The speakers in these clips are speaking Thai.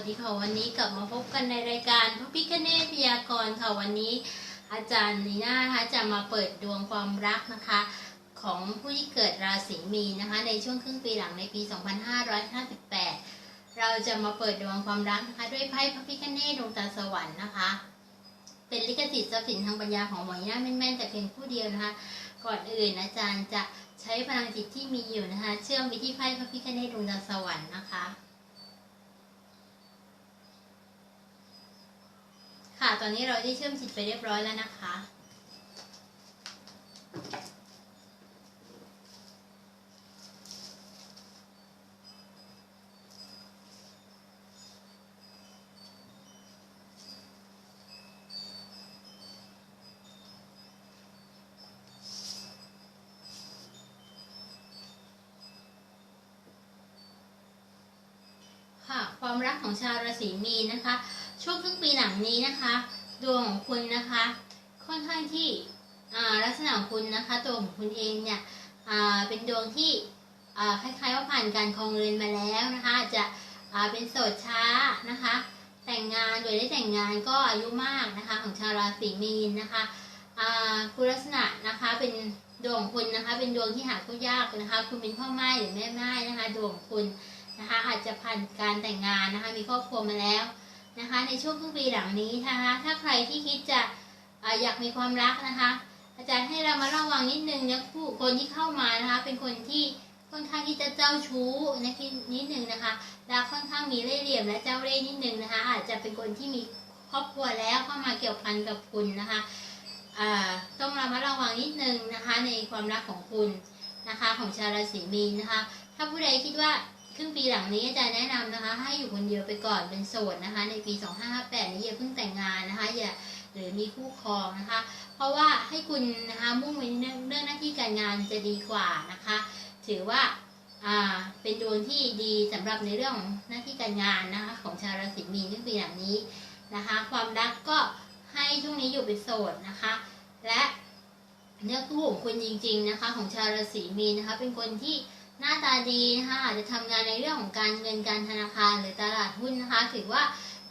วัสดีค่ะวันนี้กลับมาพบกันในรายการพระพิคเนตพยากรณ์ค่ะวันนี้ อาจารย์นีน่านะคะจะมาเปิดดวงความรักนะคะ ของผู้ที่เกิดราศีมีนนะคะ ในช่วงครึ่งปีหลังในปี 2558 เราจะมาเปิดดวงความรักนะคะ ด้วยไพ่พระพิคเนตดวงตาสวรรค์นะคะ เป็นลิขสิทธิ์ทรัพย์สินทางปัญญาของหมอนีน่าแม่นๆแต่เพียงผู้เดียวนะคะ ก่อนอื่นอาจารย์จะใช้พลังจิตที่มีอยู่นะคะ เชื่อมไปที่ไพ่พระพิคเนตดวงตาสวรรค์นะคะ ค่ะ ตอนนี้เราได้เชื่อมจิตไปเรียบร้อยแล้วนะคะ ค่ะ ความรักของชาวราศีมีนนะคะ ช่วงครึ่งปีหลังนี้นะคะ ดวงของคุณนะคะ ค่อนข้างที่ลักษณะของคุณนะคะ ตัวของคุณเองเนี่ยเป็นดวงที่คล้ายๆว่าผ่านการครองเรือนมาแล้วนะคะจะเป็นโสดช้านะคะ แต่งงานโดยได้แต่งงานก็อายุมากนะคะ ของชาวราศีมีนนะคะคุณลักษณะนะคะเป็นดวงของคุณนะคะ เป็นดวงที่หาคู่ยากนะคะ คุณเป็นพ่อไม้หรือแม่ไม้นะคะ ดวงของคุณนะคะ อาจจะผ่านการแต่งงานนะคะ มีครอบครัวมาแล้ว นะคะ ในช่วงครึ่งปีหลังนี้นะคะ ถ้าใครที่คิดจะอยากมีความรักนะคะ อาจารย์ให้เรามาระวังนิดนึงนะผู้คนที่เข้ามานะคะ เป็นคนที่ค่อนข้างที่จะเจ้าชู้นะคิดนิดนึงนะคะแล้วค่อนข้างมีเล่ห์เหลี่ยมและเจ้าเล่ห์นิดนึงนะคะ อาจจะเป็นคนที่มีครอบครัวแล้วเข้ามาเกี่ยวพันกับคุณนะคะต้องระมัดระวังนิดนึงนะคะ ในความรักของคุณนะคะ ของชาวราศีมีนนะคะ ถ้าผู้ใดคิดว่า รึ่งปีหลังนี้อาจารย์แนะนำนะคะ ให้อยู่คนเดียวไปก่อนเป็นโสดนะคะ ในปี 2558 นี้อย่าเพิ่งแต่งงานนะคะ อย่าหรือมีคู่ครองนะคะ เพราะว่าให้คุณนะคะมุ่งไปเรื่องเรื่องหน้าที่การงานจะดีกว่านะคะ ถือว่าอ่าเป็นดวงที่ดีสำหรับในเรื่องของหน้าที่การงานนะคะ ของชาวราศีมีนครึ่งปีหลังนี้นะคะ ความรักก็ให้ช่วงนี้อยู่เป็นโสดนะคะ และเนื้อคู่ของคุณจริง ๆนะคะ ของชาวราศีมีนนะคะ เป็นคนที่ หน้าตาดีนะคะอาจจะทำงานในเรื่องของการเงินการธนาคารหรือตลาดหุ้นนะคะ ถือว่า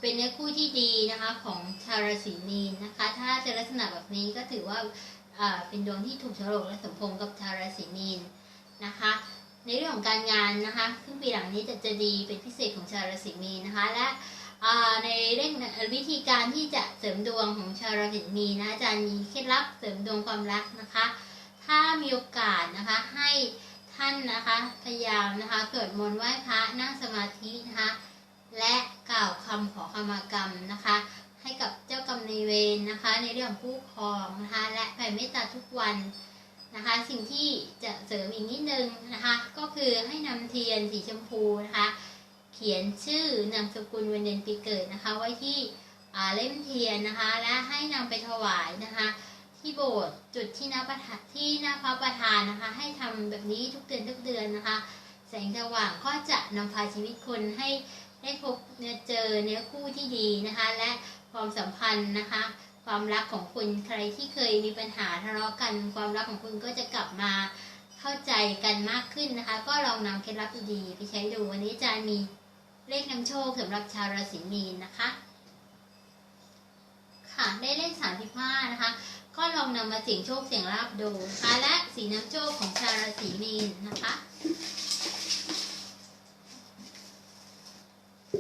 เป็นเนื้อคู่ที่ดีนะคะของชาวราศีมีนนะคะ ถ้าจะลักษณะแบบนี้ก็ถือว่าเป็นดวงที่ถูกโฉลกและสมพงกับชาวราศีมีนนะคะ ในเรื่องของการงานนะคะครึ่งปีหลังนี้จะจะดีเป็นพิเศษของชาวราศีมีนนะคะและในเรื่องวิธีการที่จะเสริมดวงของชาวราศีมีนนะอาจารย์มีเคล็ดลับเสริมดวงความรักนะคะ ถ้ามีโอกาสนะคะให้ ท่านนะคะพยายามนะคะเกิดมนต์ไหว้พระนั่งสมาธินะคะและกล่าวคำขอขมากรรมนะคะ ให้กับเจ้ากรรมในายเวรนะคะ ในเรื่องผู้ครองนะคะและแผ่เมตตาทุกวันนะคะ สิ่งที่จะเสริมอีกนิดนึงนะคะ ก็คือให้นำเทียนสีชมพูนะคะ เขียนชื่อนามสกุลวันเดือนปีเกิดนะคะ ไว้ที่เล่มเทียนนะคะ และให้นำไปถวายนะคะ ที่โบสถ์จุดที่หน้าประธานที่หน้าพระประธานนะคะ ให้ทำแบบนี้ทุกเดือนทุกเดือนนะคะ แสงสว่างก็จะนำพาชีวิตคนให้ได้พบเนื้อเจอเนื้อคู่ที่ดีนะคะ และความสัมพันธ์นะคะ ความรักของคุณใครที่เคยมีปัญหาทะเลาะกัน ความรักของคุณก็จะกลับมาเข้าใจกันมากขึ้นนะคะ ก็ลองนำเคล็ดลับดีๆไปใช้ดูวันนี้อาจารย์มีเลขนำโชคสำหรับชาวราศีมีนนะคะ ค่ะได้เลข 35 นะคะ ก็ลองนำมาเสี่ยงโชคเสี่ยงลาบดูนะคะและสีน้ำโชคของชาวราศีมีนนะคะ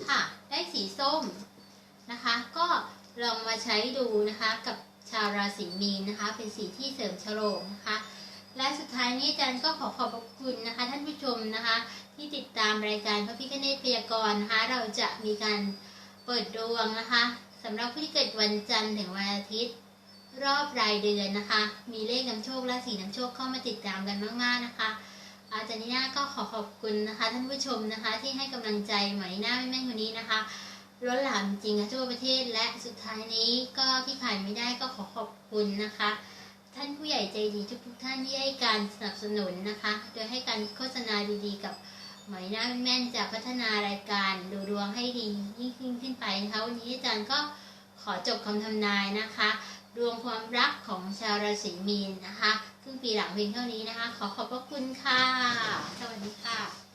ค่ะได้สีส้มนะคะ ก็ลองมาใช้ดูนะคะกับชาวราศีมีนนะคะ เป็นสีที่เสริมฉลกนะคะ และสุดท้ายนี้อาจารย์ก็ขอขอบคุณนะคะ ท่านผู้ชมนะคะ ที่ติดตามรายการพระพิคเนตพยากรณ์นะคะ เราจะมีการเปิดดวงนะคะสำหรับผู้ที่เกิดวันจันทร์ถึงวันอาทิตย์ รอบรายเดือนนะคะ มีเลขนำโชคและสีนำโชคเข้ามาติดตามกันมาก ๆ นะคะ อาจารย์นีน่าก็ขอขอบคุณนะคะ ท่านผู้ชมนะคะ ที่ให้กำลังใจหมอนีน่าแม่ๆคนนี้นะคะล้นหลามจริงค่ะทั่วประเทศและสุดท้ายนี้ก็ที่ขาดไม่ได้ก็ขอขอบคุณนะคะ ท่านผู้ใหญ่ใจดีทุกๆท่านที่ให้การสนับสนุนนะคะ โดยให้การโฆษณาดีๆ กับหมอนีน่าแม่นจะพัฒนารายการดูดวงให้ดียิ่งขึ้นไปนะคะวันนี้อาจารย์ก็ขอจบคำทำนายนะคะ ดวงความรักของชาวราศีมีนนะคะครึ่งปีหลังเพียงเท่านี้นะคะ ขอขอบพระคุณค่ะ สวัสดีค่ะ